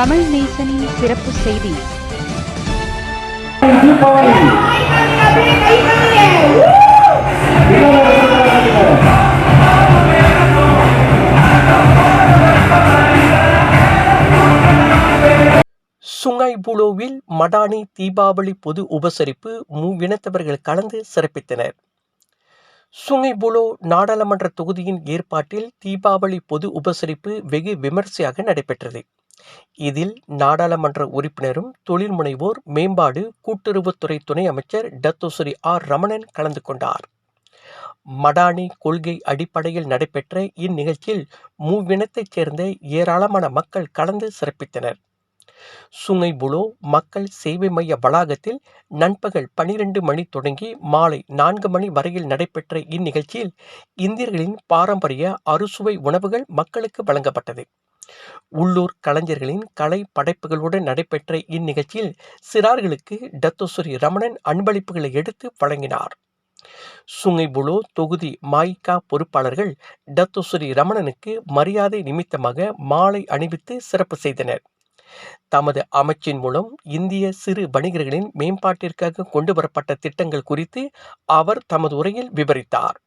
தமிழ் நேசனின் சிறப்பு செய்தி. சுங்கைபுலோவில் மடானி தீபாவளி பொது உபசரிப்பு மூவினத்தவர்கள் கலந்து சிறப்பித்தனர். சுங்கைபுலோ நாடாளுமன்ற தொகுதியின் ஏற்பாட்டில் தீபாவளி பொது உபசரிப்பு வெகு விமர்சையாக நடைபெற்றது. இதில் நாடாளுமன்ற உறுப்பினரும் தொழில் முனைவோர் மேம்பாடு கூட்டுறவுத்துறை துணை அமைச்சர் டத்தோசுரி ஆர் ரமணன் கலந்து கொண்டார். மடானி கொள்கை அடிப்படையில் நடைபெற்ற இந்நிகழ்ச்சியில் மூவினத்தைச் சேர்ந்த ஏராளமான மக்கள் கலந்து சிறப்பித்தனர். சுங்கைபுலோ மக்கள் சேவை மைய வளாகத்தில் நண்பகல் பனிரெண்டு மணி தொடங்கி மாலை நான்கு மணி வரையில் நடைபெற்ற இந்நிகழ்ச்சியில் இந்தியர்களின் பாரம்பரிய அறுசுவை உணவுகள் மக்களுக்கு வழங்கப்பட்டது. உள்ளூர் கலைஞர்களின் கலை படைப்புகளுடன் நடைபெற்ற இந்நிகழ்ச்சியில் சிறார்களுக்கு டத்தோஸ்ரீ ரமணன் அன்பளிப்புகளை எடுத்து வழங்கினார். சுங்கைபுலோ தொகுதி மாய்கா பொறுப்பாளர்கள் டத்தோஸ்ரீ ரமணனுக்கு மரியாதை நிமித்தமாக மாலை அணிவித்து சிறப்பு செய்தனர். தமது அமைச்சின் மூலம் இந்திய சிறு வணிகர்களின் மேம்பாட்டிற்காக கொண்டு வரப்பட்ட திட்டங்கள் குறித்து அவர் தமது உரையில் விவரித்தார்.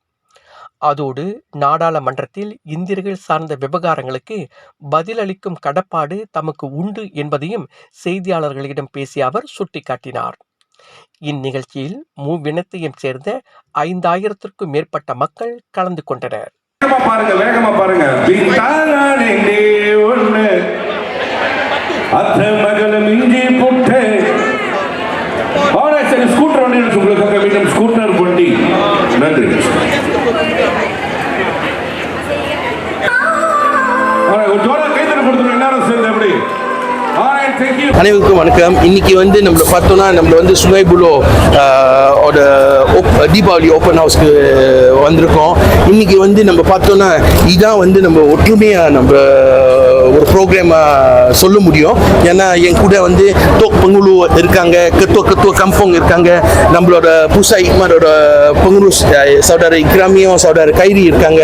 அதோடு நாடாளுமன்றத்தில் இந்தியர்கள் சார்ந்த விவகாரங்களுக்கு பதிலளிக்கும் கடப்பாடு தமக்கு உண்டு என்பதையும் செய்தியாளர்களிடம் பேசிய அவர் சுட்டிக்காட்டினார். இந்நிகழ்ச்சியில் மூவினத்தையும் சேர்ந்த ஐந்தாயிரத்திற்கும் மேற்பட்ட மக்கள் கலந்து கொண்டனர். வேகமா அனைவருக்கும் வணக்கம். இன்னைக்கு வந்து நம்மள பார்த்தோம்னா நம்ம வந்து சுனைபுலோ ஓட தீபாவளி ஓப்பன் ஹவுஸ்க்கு வந்திருக்கோம். இன்னைக்கு வந்து நம்ம பார்த்தோம்னா இதான் வந்து நம்ம ஒற்றுமையாக நம்ம ஒரு ப்ரோக்ராமாக சொல்ல முடியும். ஏன்னா என் கூட வந்து தோக் பங்குலு இருக்காங்க கத்துவ கத்துவ கம்போங் இருக்காங்க. நம்மளோட புசா இக்மாரோட பங்குலு சௌடர் இக்ராமியும் சௌடர் கைரி இருக்காங்க.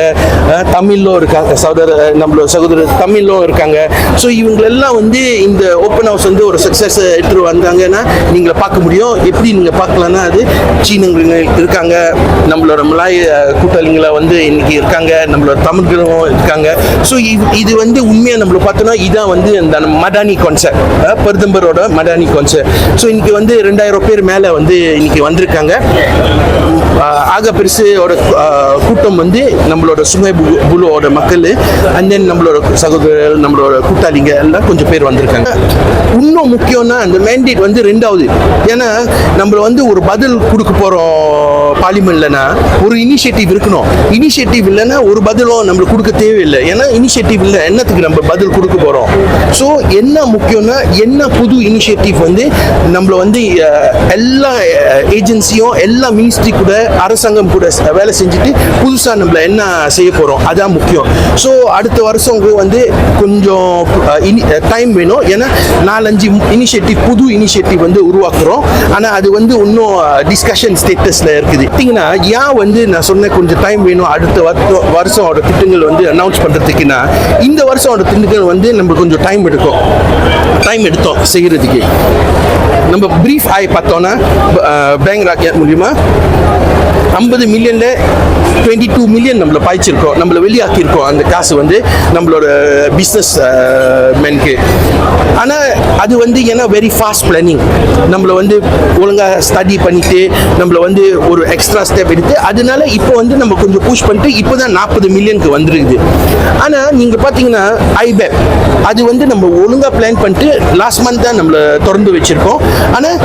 தமிழும் இருக்காங்க சகோதரர் நம்மளோட சகோதரர் தமிழும் இருக்காங்க. ஸோ இவங்களெல்லாம் வந்து இந்த ஓப்பன் ஹவுஸ் வந்து ஒரு சக்ஸஸ் எடுத்துகிட்டு வந்தாங்கன்னா நீங்கள் பார்க்க முடியும். எப்படி நீங்கள் பார்க்கலன்னா அது சீனங்க இருக்காங்க. நம்மளோட மலாய் கூட்டாளிங்களை வந்து இன்னைக்கு இருக்காங்க. நம்மளோட தமிழ்களும் இருக்காங்க. ஸோ இது வந்து உண்மையாக நம்மள பார்த்தோன்னா இதான் வந்து இந்த மடானி கான்செப்ட் பிரதமரோட மடானி கான்செப்ட் ஸோ இன்னைக்கு வந்து ரெண்டாயிரம் பேர் மேலே வந்து இன்னைக்கு வந்திருக்காங்க. ஆக பெருசோட கூட்டம் வந்து நம்மளோட சுமை பு- புலுவோட மக்கள் அண்ட் தென் நம்மளோட சகோதரர் நம்மளோட கூட்டாளிங்க எல்லாம் கொஞ்சம் பேர் வந்திருக்காங்க. இன்னும் முக்கியம்னா அந்த மேண்டேட் வந்து ரெண்டாவது. ஏன்னா நம்மளை வந்து ஒரு பதில் கொடுக்க போகிறோம் பார்லிமெண்ட்லனா ஒரு இனிஷியேட்டிவ் இருக்கணும். இனிஷியேட்டிவ் இல்லைன்னா ஒரு பதிலும் நம்மளுக்கு கொடுக்க தேவையில்லை. ஏன்னா இனிஷியேட்டிவ் இல்லை என்னத்துக்கு நம்ம பதில் கொடுக்க போகிறோம் ஸோ என்ன முக்கியம்னா என்ன புது இனிஷியேட்டிவ் வந்து நம்மளை வந்து எல்லா ஏஜென்சியும் எல்லா மினிஸ்ட்ரி கூட அரசாங்கம் கூட வேலை செஞ்சுட்டு புதுசாக நம்மளை என்ன செய்ய போகிறோம் அதான் முக்கியம். ஸோ அடுத்த வருஷம் வந்து கொஞ்சம் டைம் வேணும். ஏன்னா நாலஞ்சு இனிஷியேட்டிவ் புது இனிஷியேட்டிவ் வந்து உருவாக்குறோம். ஆனால் அது வந்து இன்னும் டிஸ்கஷன் ஸ்டேட்டஸில் இருக்குது. பார்த்தீங்கன்னா ஏன் வந்து நான் சொன்ன கொஞ்சம் டைம் வேணும். அடுத்த வருஷம் வருஷம் திட்டங்கள் வந்து அனௌன்ஸ் பண்ணுறதுக்குன்னா இந்த வருஷம் இது வந்து நம்ம கொஞ்சம் டைம் எடுக்கும். டைம் எடுத்தோம் செய்கிறதுக்கு நம்ம ப்ரீஃப் ஆகி பார்த்தோன்னா பேங்க் ராக்கெட் மூலிமா ஐம்பது மில்லியனில் டுவெண்ட்டி டூ மில்லியன் நம்மளை பாய்ச்சிருக்கோம் நம்மளை வெளியாக்கியிருக்கோம். அந்த காசு வந்து நம்மளோட பிஸ்னஸ் மேனுக்கு ஆனால் அது வந்து ஏன்னா வெரி ஃபாஸ்ட் பிளானிங் நம்மளை வந்து ஒழுங்காக ஸ்டடி பண்ணிவிட்டு நம்மளை வந்து ஒரு எக்ஸ்ட்ரா ஸ்டெப் எடுத்து அதனால இப்போ வந்து நம்ம கொஞ்சம் புஷ் பண்ணிட்டு இப்போ தான் நாற்பது மில்லியனுக்கு வந்துருக்குது. ஆனால் நீங்கள் பார்த்தீங்கன்னா ஐபேப் அது வந்து நம்ம ஒழுங்காக பிளான் பண்ணிட்டு லாஸ்ட் மந்த் தான் நம்மளை திறந்து வச்சுருக்கோம். ஆனால்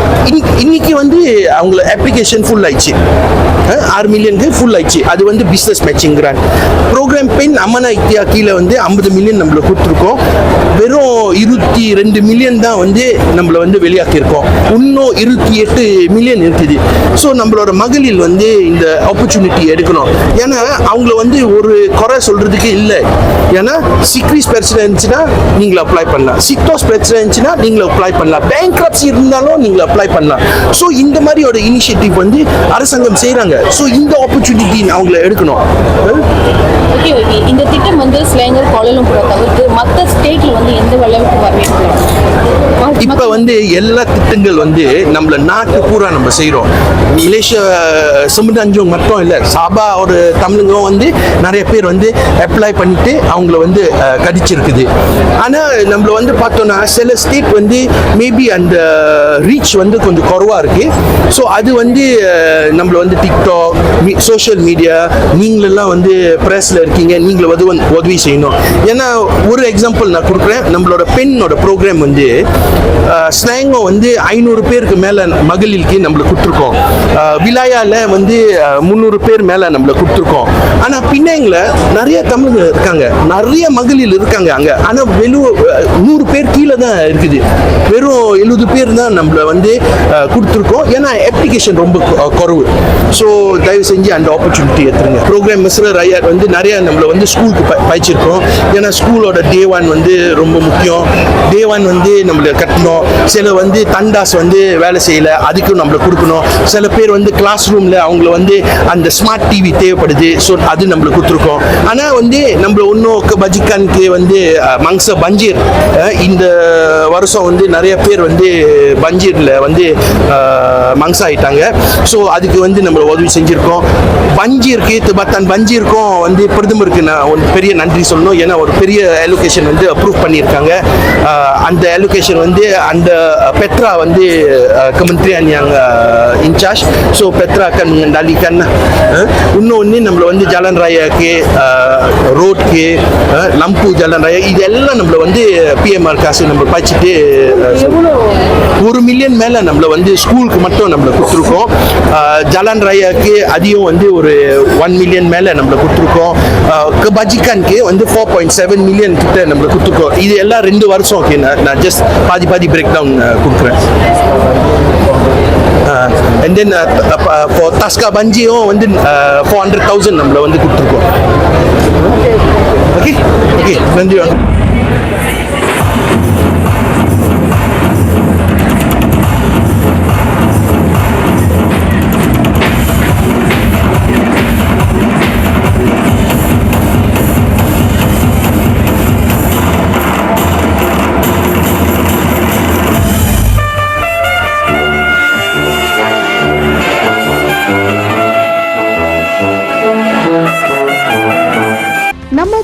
இன்னைக்கு வந்து அவங்கள அப்ளிகேஷன் ஃபுல் ஆயிடுச்சு. ஆறு மில்லியனுக்கு ஃபுல் ஆயிடுச்சு. அது வந்து பிஸ்னஸ் மேட்சிங்கிறாங்க ப்ரோக்ராம் பெயின் அம்மனா இத்தியா கீழே வந்து ஐம்பது மில்லியன் நம்மளை கொடுத்துருக்கோம். வெறும் இருபத்தி ரெண்டு மில்லியன் தான் வந்து நம்மளை வந்து வெளியாக்கியிருக்கோம். இன்னும் இருபத்தி எட்டு மில்லியன் இருக்குது. ஸோ நம்மளோட மகளிர் வந்து இந்த ஆப்பர்ச்சுனிட்டி எடுக்கணும். ஏன்னா அவங்கள வந்து ஒரு குறை சொல்கிறதுக்கு இல்லை. ஏன்னா சிக்ரிஸ் பிரச்சனை இருந்துச்சுன்னா நீங்கள் அப்ளை பண்ணலாம். சிக்டோஸ் பிரச்சனை இருந்துச்சுன்னா நீங்கள் அப்ளை பண்ணலாம். பேங்க் இருந்தாலும் நீங்கள் அப்ளை பண்ணலாம். ஸோ இந்த மாதிரியோட இனிஷியேட்டிவ் வந்து அரசாங்கம் செய்கிறாங்க ஸோ இந்த ஆப்பர்ச்சுனிட்டி அவங்கள எடுக்கணும். ஓகே ஓகே இந்த திட்டம் வந்து ஸ்லேங்கர் கோலலம்பூரை தவிர்த்து மற்ற ஸ்டேட்ல வந்து எந்த அளவுக்கு வரவேற்கலாம் இப்போ வந்து எல்லா திட்டங்கள் வந்து நம்மள நாட்டு பூரா நம்ம செய்கிறோம் மலேசியா சிமிடஞ்சோங் மட்டும் இல்லை சாபா ஒரு தமிழுங்களும் வந்து நிறைய பேர் வந்து அப்ளை பண்ணிட்டு அவங்கள வந்து கடிச்சிருக்குது. ஆனால் நம்மள வந்து பார்த்தோன்னா சில ஸ்டேட் வந்து மேபி அந்த ரீச் வந்து கொஞ்சம் குறவாக இருக்குது ஸோ அது வந்து நம்மள வந்து டிக்டாக் சோஷியல் மீடியா நீங்களெல்லாம் வந்து ப்ரெஸ்ஸில் இருக்கீங்க நீங்களை வந்து உதவி செய்யணும். ஏன்னா ஒரு எக்ஸாம்பிள் நான் கொடுக்குறேன். நம்மளோட பெண்ணோட ப்ரோக்ராம் வந்து ஸ்லாங்கோ வந்து ஐநூறு பேருக்கு மேலே மகளிருக்கு நம்மளை கொடுத்துருக்கோம். விலாயாவில் வந்து முந்நூறு பேர் மேலே நம்மளை கொடுத்துருக்கோம். ஆனால் பின்னாங்கில் நிறைய தமிழ் இருக்காங்க. நிறைய மகளிர் இருக்காங்க அங்கே. ஆனால் வெறும் நூறு பேர் கீழே தான் இருக்குது. வெறும் எழுபது பேர் தான் நம்மளை வந்து கொடுத்துருக்கோம். ஏன்னா அப்ளிகேஷன் ரொம்ப குறவு. ஸோ தயவு செஞ்சு அந்த ஆப்பர்ச்சுனிட்டி எடுத்துருங்க. ப்ரோக்ராம் மிஸ்ரர் ஐயர் வந்து நிறைய நம்மளை வந்து ஸ்கூலுக்கு ப பயிச்சிருக்கோம். ஏன்னா ஸ்கூலோட டே ஒன் வந்து ரொம்ப முக்கியம். டே ஒன் வந்து நம்மளை கட்டணும். சில வந்து தண்டாஸ் வந்து வேலை செய்யலை. அதுக்கும் நம்மளை கொடுக்கணும். சில பேர் வந்து கிளாஸ் ரூமில் அவங்கள வந்து அந்த ஸ்மார்ட் டிவி தேவைப்படுது. ஸோ அது நம்மளுக்கு கொடுத்துருக்கோம். ஆனால் வந்து நம்மள இன்னும் பஜிக்கானுக்கு வந்து அஹ், மங்ச பஞ்சீர் இந்த வருஷம் வந்து நிறைய பேர் வந்து பஞ்சீரில் வந்து மங்ஸ் ஆகிட்டாங்க ஸோ அதுக்கு வந்து நம்மளை உதவி செஞ்சுருக்கோம். பஞ்சீருக்கு திபத்தான் பஞ்சீருக்கும் வந்து பிரதமருக்கு நான் ஒரு பெரிய நன்றி சொல்லணும். ஏன்னா ஒரு பெரிய அலோகேஷன் வந்து அப்ரூவ் பண்ணியிருக்காங்க. அந்த அலோகேஷன் வந்து அந்த பெட்ரா வந்து in charge so Petra akan mengendalikan lah uh, இன்னொன்று நம்மளை வந்து ஜாலன் ராயா ke road ke uh, lampu jalan raya இதெல்லாம் நம்மளை வந்து பிஎம்ஆர் காசு நம்ம பாய்ச்சிட்டு ஒரு மில்லியன் மேலே நம்மளை வந்து ஸ்கூலுக்கு மட்டும் நம்மளை கொடுத்துருக்கோம். ஜலான் ராயாக்கு அதையும் வந்து ஒரு ஒன் மில்லியன் மேலே நம்மளை கொடுத்துருக்கோம். பஜிகான்க்கு வந்து ஃபோர் பாயிண்ட் செவன் மில்லியன் கிட்ட நம்மளை கொடுத்துருக்கோம். இது எல்லாம் ரெண்டு வருஷம் ஓகே நான் நான் ஜஸ்ட் பாதி பாதி பிரேக் டவுன் கொடுக்குறேன். அண்ட் தென் இப்போ தஸ்கா பஞ்சியும் வந்து ஃபோர் ஹண்ட்ரட் தௌசண்ட் நம்மளை வந்து கொடுத்துருக்கோம். ஓகே ஓகே நன்றி